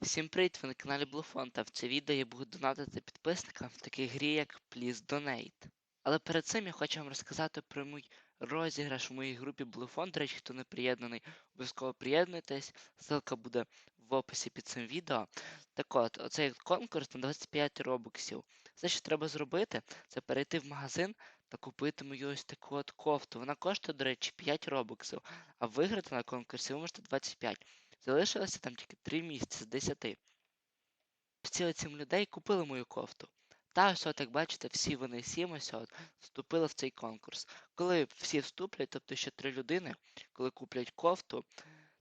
Всім привіт, ви на каналі Bluefon, та в це відео я буду донатити підписникам в такій грі, як Please Donate. Але перед цим я хочу вам розказати про мій розіграш в моїй групі Bluefon. До речі, хто не приєднаний, обов'язково приєднуйтесь. Ссылка буде в описі під цим відео. Так от, оцей конкурс на 25 робоксів. Все, що треба зробити, це перейти в магазин та купити мою ось таку от кофту. Вона коштує, до речі, 5 робоксів, а виграти на конкурсі ви можете 25. Залишилося там тільки 3 місяці з 10. Всі оцім людей купили мою кофту. Та ось от, як бачите, всі вони сім ось от вступили в цей конкурс. Коли всі вступлять, тобто ще три людини, коли куплять кофту,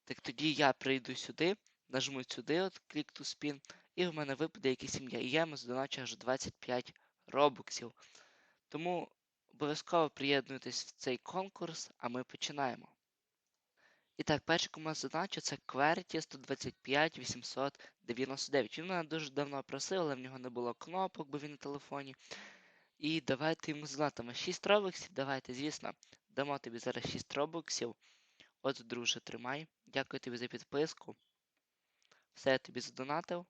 так тоді я прийду сюди, нажму сюди, от клік to spin, і в мене випаде якась сім'я. І я йому задоначу аж 25 робоксів. Тому обов'язково приєднуйтесь в цей конкурс, а ми починаємо. І так, перший кому я це QWERTY 125 899. Він мене дуже давно просив, але в нього не було кнопок, бо він на телефоні. І давайте йому задатимо 6 робоксів. Давайте, звісно, дамо тобі зараз 6 робоксів. От, друже, тримай. Дякую тобі за підписку. Все я тобі задонатив.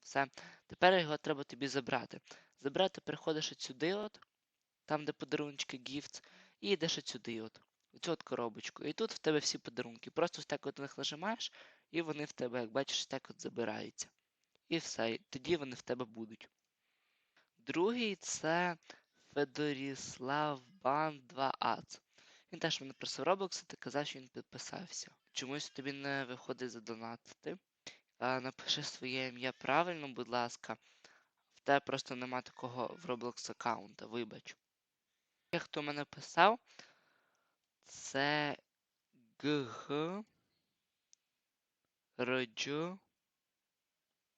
Все. Тепер його треба тобі забрати. Забрати приходиш от сюди, от, там, де подарунки гіфт, і йдеш от сюди. от оцю от коробочку. І тут в тебе всі подарунки. Просто так от них нажимаєш, і вони в тебе, як бачиш, так от забираються. І все. І тоді вони в тебе будуть. Другий це Федоріслав Бан 2 Ац. Він теж мене просив Roblox та казав, що він підписався. Чомусь тобі не виходить задонатити. Напиши своє ім'я правильно, будь ласка. В тебе просто нема такого в Roblox аккаунта, вибач. Хто мене писав, це ГГ РДЖ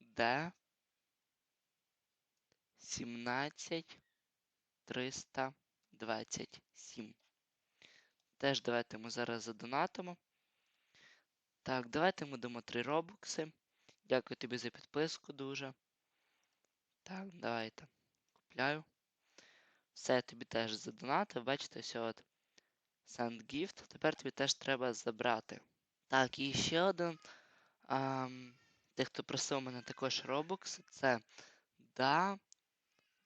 Д 17 327. Теж давайте ми зараз задонатимо. Так, давайте ми дамо 3 робокси. Дякую тобі за підписку дуже. Так, давайте. Купляю. Все, тобі теж задонатив. Бачите, все от. Gift. Тепер тобі теж треба забрати. Так, і ще один. Ам, Тих, хто просив мене також Robux, це да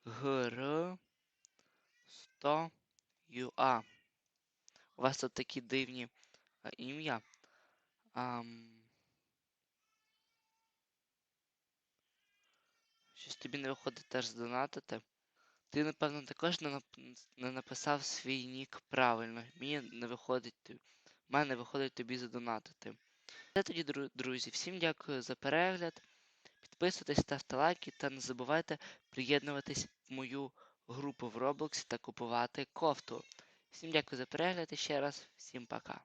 гр 100 UA. У вас тут такі дивні а, ім'я. Ам... Щось тобі не виходить теж здонатити. Ти, напевно, також не, нап- не написав свій нік правильно. Мені не виходить. В мене виходить тобі задонатити. Це тоді, дру- друзі, всім дякую за перегляд. Підписуйтесь, ставте лайки та не забувайте приєднуватись в мою групу в Roblox та купувати кофту. Всім дякую за перегляд і ще раз, всім пока.